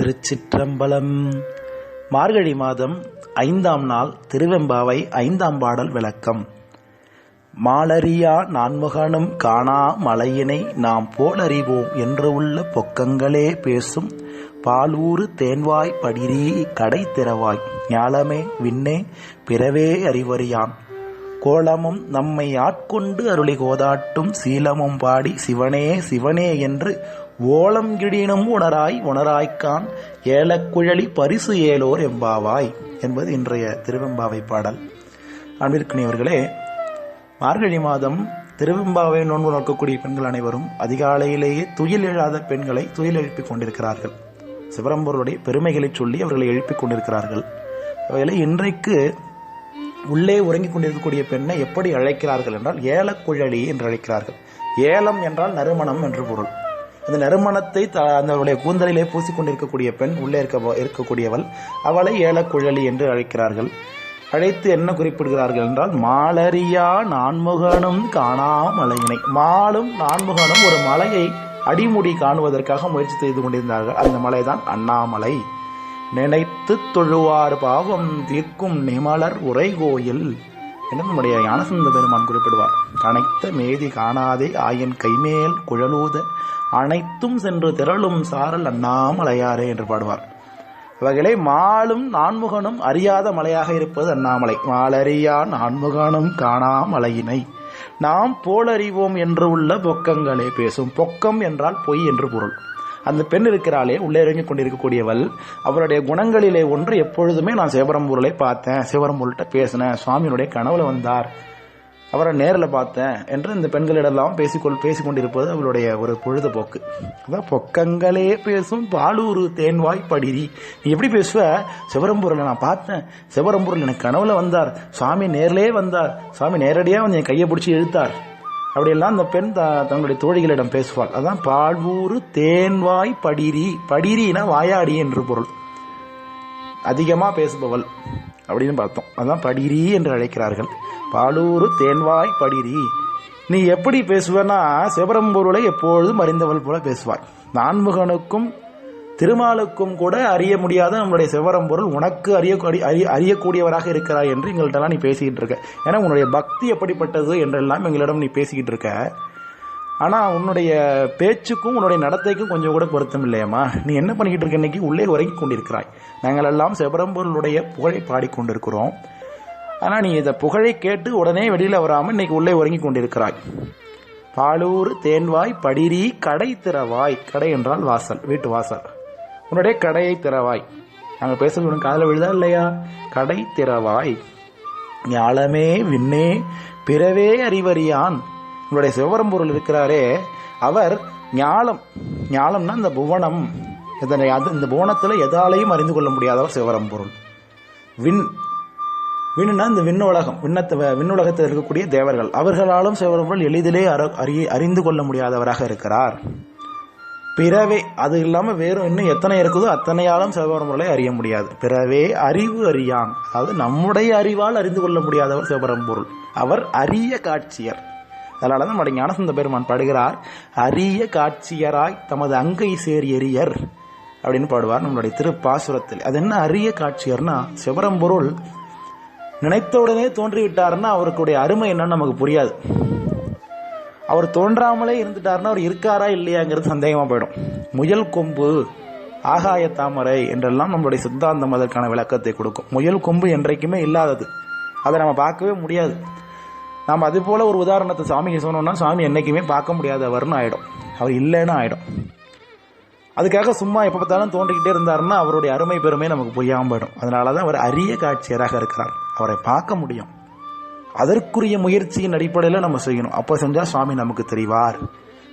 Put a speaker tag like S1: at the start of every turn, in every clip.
S1: திருச்சிற்றம்பலம். மார்கழி மாதம் ஐந்தாம் நாள் திருவெம்பாவை ஐந்தாம் பாடல் விளக்கம். மாலரியா நான்முகனும் காணா மலையினை நாம் போலறிவோம் என்று உள்ள பொக்கங்களே பேசும் பாலூறு தேன்வாய் படிரீ கடை திறவாய் ஞாலமே விண்ணே பிறவே அறிவறியான் கோலமும் நம்மை ஆட்கொண்டு அருளி கோதாட்டும் சீலமும் பாடி சிவனே சிவனே என்று ஓலம் கிடீனும் உணராய் உணராய்க்கான் ஏலக்குழலி பரிசு ஏலோர் எம்பாவாய் என்பது இன்றைய திருவெம்பாவை பாடல். அன்பிற்கினியவர்களே மார்கழி மாதம் திருவெம்பாவை நோன்பு நோக்கக்கூடிய பெண்கள் அனைவரும் அதிகாலையிலேயே துயில் எழாத பெண்களை துயில் எழுப்பிக் கொண்டிருக்கிறார்கள். சிவரம்பொருளுடைய பெருமைகளை சொல்லி அவர்களை எழுப்பிக் கொண்டிருக்கிறார்கள். அவைகளை இன்றைக்கு உள்ளே உறங்கிக் கொண்டிருக்கக்கூடிய பெண்ணை எப்படி அழைக்கிறார்கள் என்றால் ஏலக்குழலி என்று அழைக்கிறார்கள். ஏலம் என்றால் நறுமணம் என்று பொருள். அந்த நறுமணத்தை த- அந்த கூந்தலிலே பூசிக்கொண்டிருக்கக்கூடிய பெண் உள்ளே இருக்க இருக்கக்கூடியவள் அவளை ஏலக்குழலி என்று அழைக்கிறார்கள். அழைத்து என்ன குறிப்பிடுகிறார்கள் என்றால் மாலரியா நான்முகனும் காணா மலையினை. மாலும் நான்முகனும் ஒரு மலையை அடிமுடி காணுவதற்காக முயற்சி செய்து கொண்டிருந்தார்கள். அந்த மலைதான் அண்ணாமலை. நினைத்து தொழுவார் பாவம் தீர்க்கும் நிமலர் உரைகோயில் என நம்முடைய ஞானசந்த பெருமான் குறிப்பிடுவார். கனைத்த மேதி காணாதே ஆயன் கைமேல் குழலூத அனைத்தும் சென்று திரளும் சாரல் அண்ணாமலையாரே என்று பாடுவார். வகையிலே மாலும் நான்முகனும் அறியாத மலையாக இருப்பது அண்ணாமலை. மாலறியா நான்முகனும் காணாமலையினை. நாம் போலறிவோம் என்று உள்ள பொக்கங்களே பேசும். பொக்கம் என்றால் பொய் என்று பொருள். அந்த பெண் இருக்கிறாளே உள்ளே இறங்கிக் கொண்டிருக்கக்கூடியவள். அவருடைய குணங்களிலே ஒன்று எப்பொழுதுமே நான் சிவபரம்பொருளை பார்த்தேன். சிவபரம்பூர்கிட்ட பேசினேன். சுவாமியினுடைய கனவுல வந்தார். அவரை நேரில் பார்த்தேன் என்று இந்த பெண்களிடெல்லாம் பேசிக்கொள் பேசிக் கொண்டிருப்பது அவளுடைய ஒரு பொழுதுபோக்கு. அதான் பொக்கங்களே பேசும் பாலூர் தேன்வாய் படிரி நீ எப்படி பேசுவ? சிவரம்பூரில் நான் பார்த்தேன். சிவரம்பூரில் எனக்கு கனவுல வந்தார். சுவாமி நேர்லயே வந்தார். சுவாமி நேரடியாக வந்து என் கையை பிடிச்சி இழுத்தார். அப்படியெல்லாம் அந்த பெண் த- தன்னுடைய தோழிகளிடம் பேசுவாள். அதான் பால்வூரு தேன்வாய் படிரி படிரினா வாயாடி என்று பொருள். அதிகமாக பேசுபவள் அப்படின்னு பார்த்தோம். அதான் படிரி என்று அழைக்கிறார்கள். பாலூரு தேன்வாய் படிரி. நீ எப்படி பேசுவேன்னா சிவபரம்பொருளை எப்பொழுதும் அறிந்தவள் போல பேசுவாய் நான்முகனுக்கும் திருமாலுக்கும் கூட அறிய முடியாத நம்மளுடைய சிவரம்பொருள் உனக்கு அறிய அறிய- அறியக்கூடியவராக இருக்கிறாய் என்று எங்கள்கிட்டலாம் நீ பேசிக்கிட்டு இருக்க. ஏன்னா உன்னுடைய பக்தி எப்படிப்பட்டது என்றெல்லாம் எங்களிடம் நீ பேசிக்கிட்டு இருக்க. ஆனால் உன்னுடைய பேச்சுக்கும் உன்னுடைய நடத்தைக்கும் கொஞ்சம் கூட பொருத்தம் இல்லையம்மா. நீ என்ன பண்ணிக்கிட்டு இருக்க இன்னைக்கு? உள்ளே உறங்கிக் கொண்டிருக்கிறாய். நாங்களெல்லாம் சிவரம்பொருளுடைய புகழை பாடிக்கொண்டிருக்கிறோம் ஆனால் நீ இதை புகழை கேட்டு உடனே வெளியில் வராமல் இன்னைக்கு உள்ளே உறங்கி கொண்டிருக்கிறாய். பாலூர் தேன்வாய் படிரி கடை திறவாய். கடை என்றால் வாசல் வீட்டு வாசல். உன்னுடைய கடையை திறவாய். நாங்க பேசுறது உனக்கு காதுல விழுதா இல்லையா? கடை திறவாய். ஞாலமே விண்ணே பிறவே அறிவறியான். உங்களுடைய சிவபரம்பொருள் இருக்கிறாரே அவர் ஞாலம். ஞாலம்னா இந்த புவனம். இதனை அது இந்த புவனத்தில் எதாலையும் அறிந்து கொள்ள முடியாதவர் சிவபரம்பொருள். விண். விண்ணுனா இந்த விண்ணுலகம் விண்ணத்த விண்ணுலகத்தில் இருக்கக்கூடிய தேவர்கள். அவர்களாலும் சிவபெருமாள் எளிதிலே அறிய அறிந்து கொள்ள முடியாதவராக இருக்கிறார். பிறவே அது இல்லாமல் வேறும் இன்னும் எத்தனை இருக்குதோ அத்தனையாலும் சிவபெருமாளை அறிய முடியாது. பிறவே அறிவு அறியான். அதாவது நம்முடைய அறிவால் அறிந்து கொள்ள முடியாதவர் சிவபெரும்பொருள். அவர் அரிய காட்சியர். அதனால தான் நம்முடைய ஞானசந்த பெருமான் பாடுகிறார் அரிய காட்சியராய் தமது அங்கை சேர் எரியர் அப்படின்னு பாடுவார் நம்மளுடைய திருப்பாசுரத்தில். அது என்ன அரிய காட்சியர்னா சிவபெரும்பொருள் நினைத்தவுடனே தோன்றிவிட்டாருன்னா அவருக்குடைய அருமை என்னன்னு நமக்கு புரியாது. அவர் தோன்றாமலே இருந்துட்டாருன்னா அவர் இருக்காரா இல்லையாங்கிறது சந்தேகமாக போயிடும். முயல் கொம்பு ஆகாய தாமரை என்றெல்லாம் நம்மளுடைய சித்தாந்தம் அதற்கான விளக்கத்தை கொடுக்கும். முயல் கொம்பு என்றைக்குமே இல்லாதது. அதை நம்ம பார்க்கவே முடியாது. நாம் அது போல ஒரு உதாரணத்தை சாமிக்கு சொன்னோம்னா சாமி என்றைக்குமே பார்க்க முடியாதவர்னு ஆகிடும் அவர் இல்லைன்னு ஆகிடும் அதுக்காக சும்மா எப்போ பார்த்தாலும் தோன்றிக்கிட்டே இருந்தாருன்னா அவருடைய அருமை பெருமை நமக்கு புரியாம போயிடும். அதனாலதான் அவர் அரிய காட்சியராக இருக்கிறார். அவரை பார்க்க முடியும். அதற்குரிய முயற்சியின் அடிப்படையில் நம்ம செய்யணும். அப்போ செஞ்சால் சுவாமி நமக்கு தெரிவார்.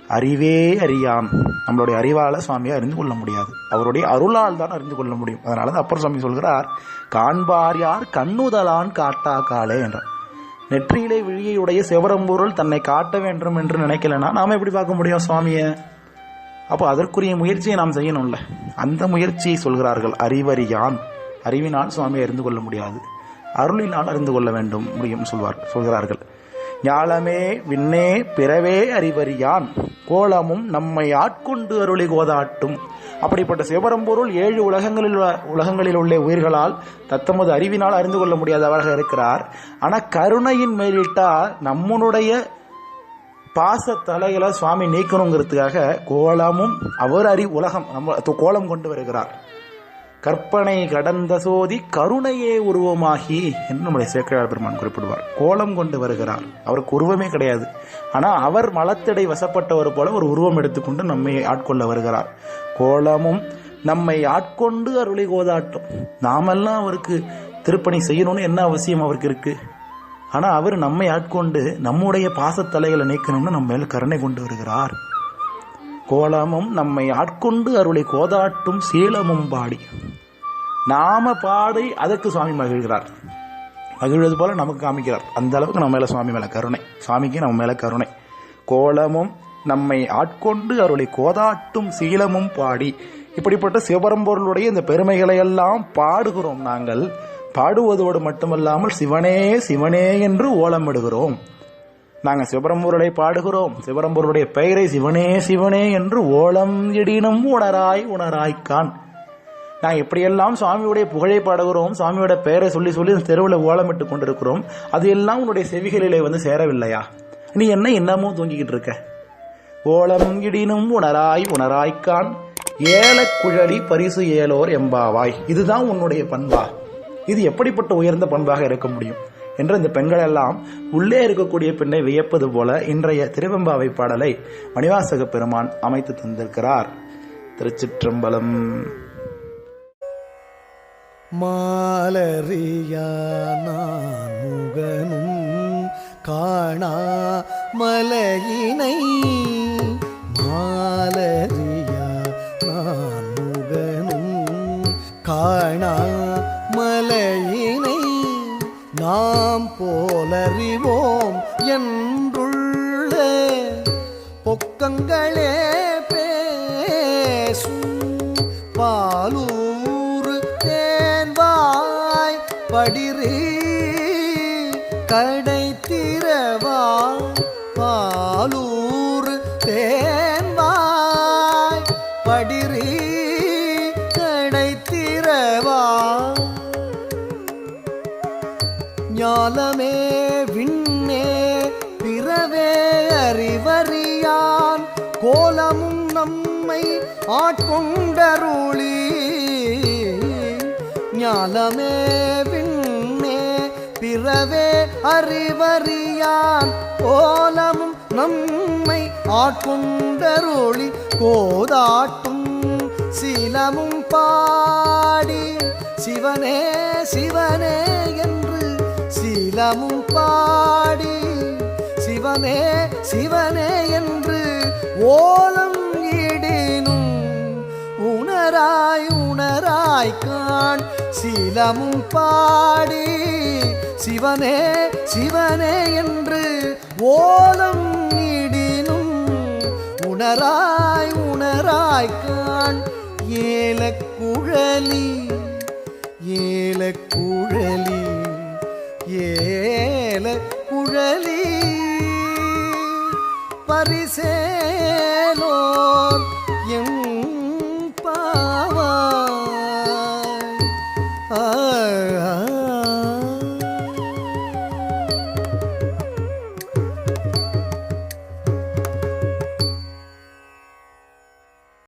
S1: அறிவே அறியான் நம்மளுடைய அறிவால் சுவாமியை அறிந்து கொள்ள முடியாது. அவருடைய அருளால் தான் அறிந்து கொள்ள முடியும். அதனால தான் அப்பர் சுவாமி சொல்கிறார் காண்பார் யார் கண்ணுதலான் காட்டா காலே என்றார். நெற்றியிலே விழியுடைய சிவரம்பொருள் தன்னை காட்ட வேண்டும் என்று நினைக்கலனா நாம் எப்படி பார்க்க முடியும் சுவாமியை? அப்போ அதற்குரிய முயற்சியை நாம் செய்யணும்ல. அந்த முயற்சியை சொல்கிறார்கள் அறிவறியான். அறிவினால் சுவாமியை அறிந்து கொள்ள முடியாது. அருளினால் அறிந்து கொள்ள வேண்டும் முடியும் சொல்வார் சொல்கிறார்கள். ஞாலமே விண்ணே பிறவே அறிவறியான் கோலமும் நம்மை ஆட்கொண்டு அருளி கோதாட்டும். அப்படிப்பட்ட சிவபரம்பொருள் ஏழு உலகங்களில் உள்ள- உலகங்களில் உள்ள உயிர்களால் தத்தமது அறிவினால் அறிந்து கொள்ள முடியாதவராக இருக்கிறார். ஆனால் கருணையின் மேலிட்டால் நம்முடைய பாச தலைகளை சுவாமி நீக்கணுங்கிறதுக்காக கோலமும் அவர் அறி உலகம் நம்ம கோலம் கொண்டு வருகிறார். கற்பனை கடந்த சோதி கருணையே உருவமாகி என்று நம்முடைய சேக்கிழார் பெருமான் குறிப்பிடுவார். கோலம் கொண்டு வருகிறார். அவருக்கு உருவமே கிடையாது. ஆனா அவர் மலத்தடை வசப்பட்டவர் போல ஒரு உருவம் எடுத்துக்கொண்டு நம்மை ஆட்கொள்ள வருகிறார். கோலமும் நம்மை ஆட்கொண்டு அருளி கோதாட்டம். நாமெல்லாம் அவருக்கு திருப்பணி செய்யணும்னு என்ன அவசியம் அவருக்கு இருக்கு? ஆனா அவர் நம்மை ஆட்கொண்டு நம்முடைய பாசத்தலைகளை நீக்கணும்னு நம்ம மேல் கருணை கொண்டு வருகிறார். கோலமும் நம்மை ஆட்கொண்டு அருளை கோதாட்டும் சீலமும் பாடி. நாம பாடி அதற்கு சுவாமி மகிழ்கிறார். மகிழ்வது போல நமக்கு காமிக்கிறார். அந்த அளவுக்கு நம்ம மேல சுவாமி மேல கருணை. சுவாமிக்கு நம்ம மேல கருணை. கோலமும் நம்மை ஆட்கொண்டு அவருடைய கோதாட்டும் சீலமும் பாடி இப்படிப்பட்ட சிவபரம்பொருளுடைய இந்த பெருமைகளை எல்லாம் பாடுகிறோம் நாங்கள். பாடுவதோடு மட்டுமல்லாமல் சிவனே சிவனே என்று ஓலமிடுகிறோம் நாங்கள் சிவபரம்பொருளை பாடுகிறோம். சிவபரம்பொருளுடைய பெயரை சிவனே சிவனே என்று ஓலம் இடினும் உணராய் உணராய்க்கான். நான் எப்படியெல்லாம் சுவாமியுடைய புகழை பாடுகிறோம் சுவாமியோட பெயரை சொல்லி சொல்லி தெருவில் ஓலமிட்டு கொண்டிருக்கிறோம் அது எல்லாம் உன்னுடைய செவிகளிலே வந்து சேரவில்லையா? நீ என்ன இன்னமும் தூங்கிக்கிட்டு இருக்க? ஓலம் இடினும் உணராய் உணராய்க்கான் ஏலக்குழலி பரிசு ஏலோர் எம்பாவாய். இதுதான் உன்னுடைய பண்பா. இது எப்படிப்பட்ட உயர்ந்த பண்பாக இருக்க முடியும்? என்று இந்த பெண்கள் எல்லாம் உள்ளே இருக்கக்கூடிய பெண்ணை வியப்பது போல இன்றைய திருவெம்பாவை பாடலை மணிவாசக பெருமான் அமைத்து தந்திருக்கிறார். திருச்சிற்றம்பலம்.
S2: மாலறியா முகனும் காணா மலையினை மாலறியா நான் முகனும் காணா மலையினை நாம் போலறிவோம் என்றுள்ள. பொக்கங்களே வடிறு கடை திறவா பாலூர் தேன்வாய். படிறு கடை திறவா ஞாலமே விண்ணே பிறவே அறிவறியான். கோலமும் நம்மை ஆட்கொண்டருளீ ஞானமே விண்ணே. பிறவே அறிவறியான் கோலமும் நம்மை ஆட்கொண்டருளி கோதாட்டும் சீலமும் பாடி. சிவனே சிவனே என்று சீலமும் பாடி. சிவனே சிவனே என்று ஓலம் காண் சீலமும் பாடி சிவனே சிவனே என்று ஓலம் நீடினும் உணராய் உணராய் காண் ஏலக்குழலி ஏலக்குழலி